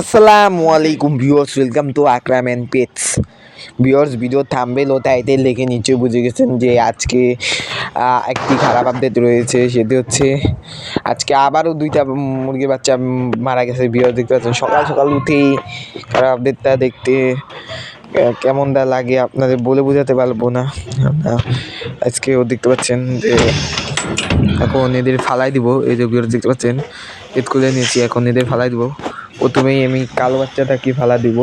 আসসালামু আলাইকুম viewers welcome to Akram and pets viewers video thumbnail O title লিখে নিচে বুঝে গেছেন যে আজকে একটি খারাপ আপডেট রয়েছে, সেটি হচ্ছে আজকে আবারও দুইটা মুরগির বাচ্চা মারা গেছে। ভিউয়ার্স, দেখতে পাচ্ছেন, সকাল সকাল উঠেই খারাপ আপডেটটা দেখতে কেমনটা লাগে আপনাদের বলে বোঝাতে পারব না। আমরা আজকেও দেখতে পাচ্ছেন যে এখন এদের ফালাই দিব। এই যে ভিউয়ার্স, দেখতে পাচ্ছেন, এদ খুলে নিয়েছি, এখন এদের ফালাই দিব। প্রথমেই আমি কালো বাচ্চাটাকে ফালা দিব?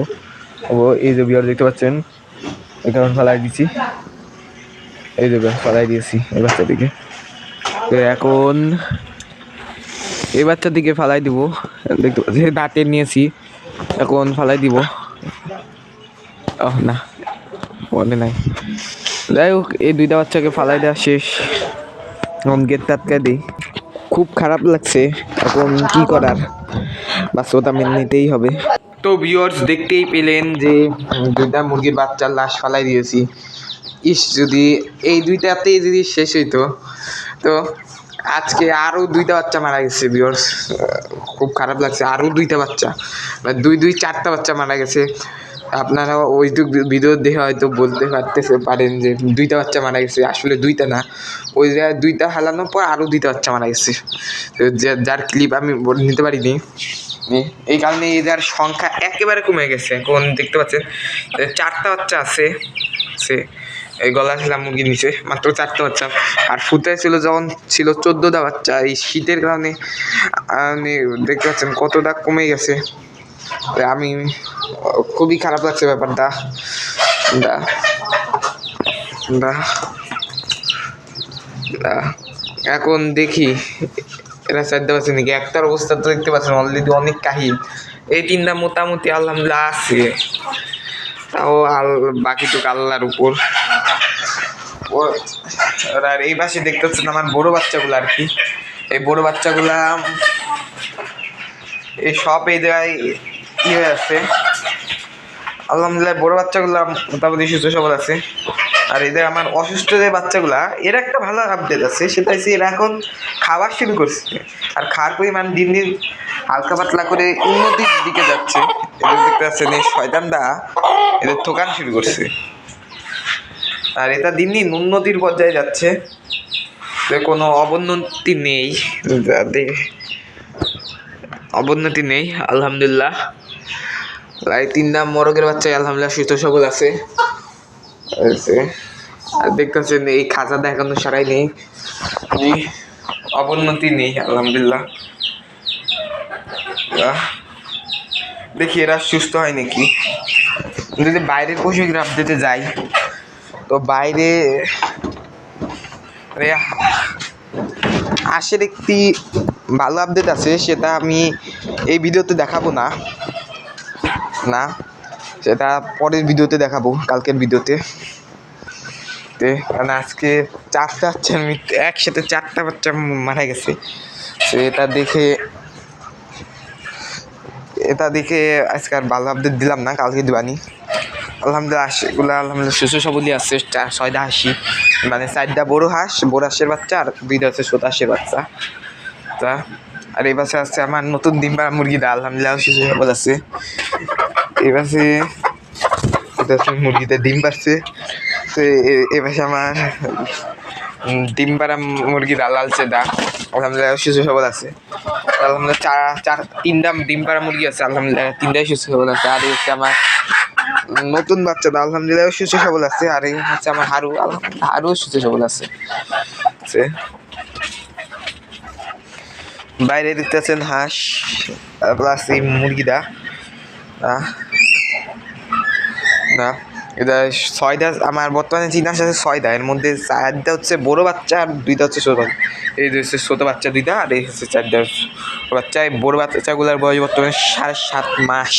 ও, এই যে বিয়ার দেখতে পাচ্ছেন? এখানে ফালাই দিছি। এই যে ফালাই দিয়েছি এই বাচ্চাটিকে। তো এখন এই বাচ্চাটিকে ফালাই দিব। দেখতে পাচ্ছি দাঁতে নিয়েছি। এখন ফালাই দিব। না, মনে নাই। যাই হোক, এই দুইটা বাচ্চাকে ফালাই দেওয়া শেষ। এখন গেট টাটকা দিই। খুব খারাপ লাগছে। এখন কি করার? বাস্তবতা মেনে নিতেই হবে। তো ভিউয়ার্স দেখতেই পেলেন যে দুইটা মুরগির বাচ্চার লাশ ফালাই দিয়েছি। ইস, যদি এই দুইটাতেই যদি শেষ হইতো, তো আজকে আরও দুইটা বাচ্চা মারা গেছে ভিউয়ার্স খুব খারাপ লাগছে, আরও দুইটা বাচ্চা দুই দুই, চারটা বাচ্চা মারা গেছে। আপনারা ওইটুক ভিডিও দেখে হয়তো বলতে পারতেছে, পারেন যে দুইটা বাচ্চা মারা গেছে, আসলে দুইটা না। ওই দুইটা হালানোর পর আরও দুইটা বাচ্চা মারা গেছে। যার ক্লিপ আমি নিতে পারিনি এই- কারণে এদের সংখ্যা একেবারে কমে গেছে। এখন দেখতে পাচ্ছেন? চারটা বাচ্চা আছে। সে এই গলা ছিলাম মুরগি নিচে, মাত্র চারটা বাচ্চা। আর ফুটে ছিল যখন ছিল চোদ্দোটা বাচ্চা, এই শীতের কারণে আমি দেখতে পাচ্ছেন কতটা কমে গেছে। আমি খুবই খারাপ লাগছে ব্যাপারটা। দা দা। এখন দেখি এরা চারটে পাচ্ছে নাকি? একটার অবস্থা তো দেখতে পাচ্ছেন অলরেডি অনেক কাহিল। এই তিনটা মোটামুটি আলহামদুলিল্লাহ আছে। তাও আল, বাকিটুকু আল্লাহর উপর। ও, আর এই পাশে দেখতে পাচ্ছেন আমার বড় বাচ্চাগুলো আর কি। এই বড় বাচ্চাগুলা, এই সব এই জায়গায় ইয়ে হয়ে আছে। আলহামদুলিল্লাহ, বড় বাচ্চাগুলো মোটামুটি সুস্থ সবল আছে। আর এদের আমার অসুস্থ যে বাচ্চাগুলা, এর একটা ভালো আপডেট আছে, সেটা হচ্ছে এরা এখন খাওয়া শুরু করছে। আর খাওয়ার পরিমাণ দিন দিন হালকা পাতলা করে উন্নতির দিকে যাচ্ছে। এদের দেখতে পাচ্ছেন এই শয়তানটা এদের থোকান শুরু করছে। আর এটা দিন দিন উন্নতির পর্যায়ে যাচ্ছে। কোনো অবনতি নেই। অবনতি নেই, আলহামদুলিল্লাহ। তিনটা মোরগের বাচ্চা আলহামদুলিল্লাহ সুস্থ সবল আছে। দেখতেছেন এই খাঁচাটা এখনও সারাই নেই। অবনতি নেই, আলহামদুলিল্লাহ। দেখি এরা সুস্থ হয় নাকি? যদি বাইরের পশু গ্রাফ দিতে যাই, তো বাইরে আশের একটি ভালো আপডেট আছে, সেটা আমি এই ভিডিওতে দেখাবো না। না, সেটা পরের ভিডিওতে দেখাবো, কালকের ভিডিওতে। তে কারণ আজকে চারটা বাচ্চার মৃত্যু একসাথে চারটা বাচ্চা মারা গেছে। তো এটা দেখে এটা দেখে আজকে আর ভালো আপডেট দিলাম না, কালকে দিবানি। আলহামদুলিল্লাহ হাঁসগুলো আলহামদুলিল্লাহ সুস্থ সবলই আছে ছয়টা হাসি মানে চারটা বড় হাঁস, বড় হাঁসের বাচ্চা আর দুইটা হচ্ছে ছোট হাঁসের বাচ্চা। তা, আর এই পাশে আছে আমার নতুন ডিম পাড়া মুরগিটা আলহামদুলিল্লাহ সুস্থ সবল আছে। এই পাশে মুরগিতে ডিম পাচ্ছে তো এ- এ পাশে আমার ডিম পাড়া মুরগি লাল চেদা। আলহামদুলিল্লাহ সুস্থ সবল আছে। আলহামদুলিল্লাহ চার চার তিনটা ডিম পাড়া মুরগি আছে আলহামদুলিল্লাহ তিনটাই সুস্থ সবল আছে। আর হচ্ছে আমার নতুন বাচ্চাটা আলহামদুলিল্লাহ সুস্থ সবল আছে। আর এই হচ্ছে আমার হারু আলহামদুলিল্লাহ হারু সুস্থ সবল আছে। বাইরে দেখতে পাচ্ছেন হাঁস প্লাস এই মুরগিটা আহ, না এটা ছয়টা, আমার বর্তমানে চীনা আছে, ছয়টা। এর মধ্যে চারটা হচ্ছে বড় বাচ্চা আর দুইটা হচ্ছে ছোটো। এই হচ্ছে ছোটো বাচ্চা দুইটা, আর এই হচ্ছে চারটা বাচ্চা এই বড় বাচ্চাগুলোর বয়স বর্তমানে সাড়ে সাত মাস।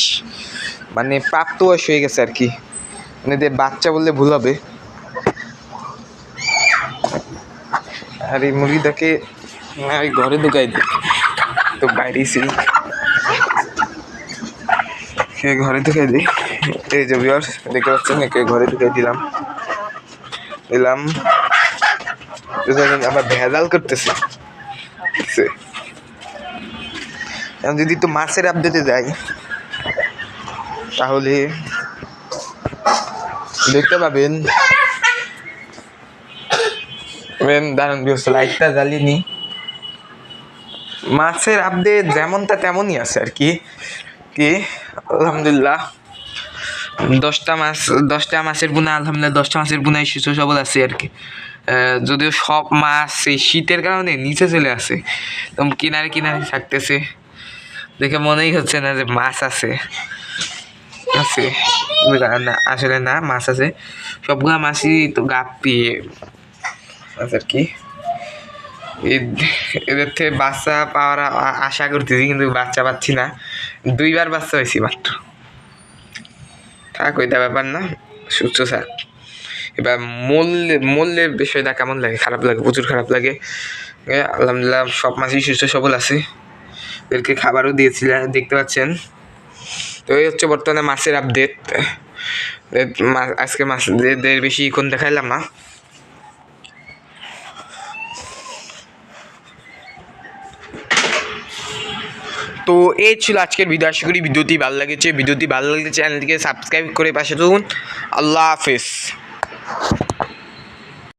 মানে প্রাপ্ত বয়স হয়ে গেছে আর কি। মানে এদের বাচ্চা বললে ভুল হবে। আর এই মুরগিটাকে ঘরে ঢুকাই দিই। তো বাইরেই ছিল। কে ঘরে ঢুকাই দিই। এই যে ভিউয়ার্স দেখতে পাচ্ছেন, একে ঘরে ঢুকাই দিলাম। দিলাম। আবার ভেজাল করতেছে। যদি তো মাছের আপডেটে যাই, তাহলে দেখতে পাবেন। বেন দাঁড়ান বিয়স লাইটটা জ্বালিয়ে নি মাছের আপডেট যেমনটা তেমনই আছে আর কি। কি? আলহামদুলিল্লাহ। দশটা মাছ দশটা মাছের বুনা, আলহামদুলিল্লাহ, দশটা মাসের বুনায় সুস্থ সবল আছে আর কি। যদিও সব মাছ এই শীতের কারণে নিচে চলে আসে তো কিনারে কিনারে থাকতেছে। দেখে মনেই হচ্ছে না যে মাছ আছে। আছে। না আসলে না, মাছ আছে। সবগুলা মাছই তো গাপ্পি। মাছ আর কি। এদ- এদের থেকে বাচ্চা পাওয়ার আশা করতেছি, কিন্তু বাচ্চা পাচ্ছি না। দুইবার বাচ্চা হয়েছি মাত্র। থাক ওইটা ব্যাপার না, সুস্থ থাক। এবার মূল্য মূল্যের বিষয়টা কেমন লাগে? খারাপ লাগে, প্রচুর খারাপ লাগে। আলহামদুলিল্লাহ সব মাছই সুস্থ, সবল আছে। এদেরকে খাবারও দিয়েছিলাম দেখতে পাচ্ছেন। তো এই হচ্ছে বর্তমানে মাছের আপডেট আজকে মাছদের বেশি কোন দেখাইলাম না। তো এই ছিল আজকের ভিডিও আশা করি ভিডিওটি ভালো লেগেছে। ভিডিওটি ভালো লাগলে চ্যানেলটিকে সাবস্ক্রাইব করে পাশে থাকুন। আল্লাহ হাফেজ।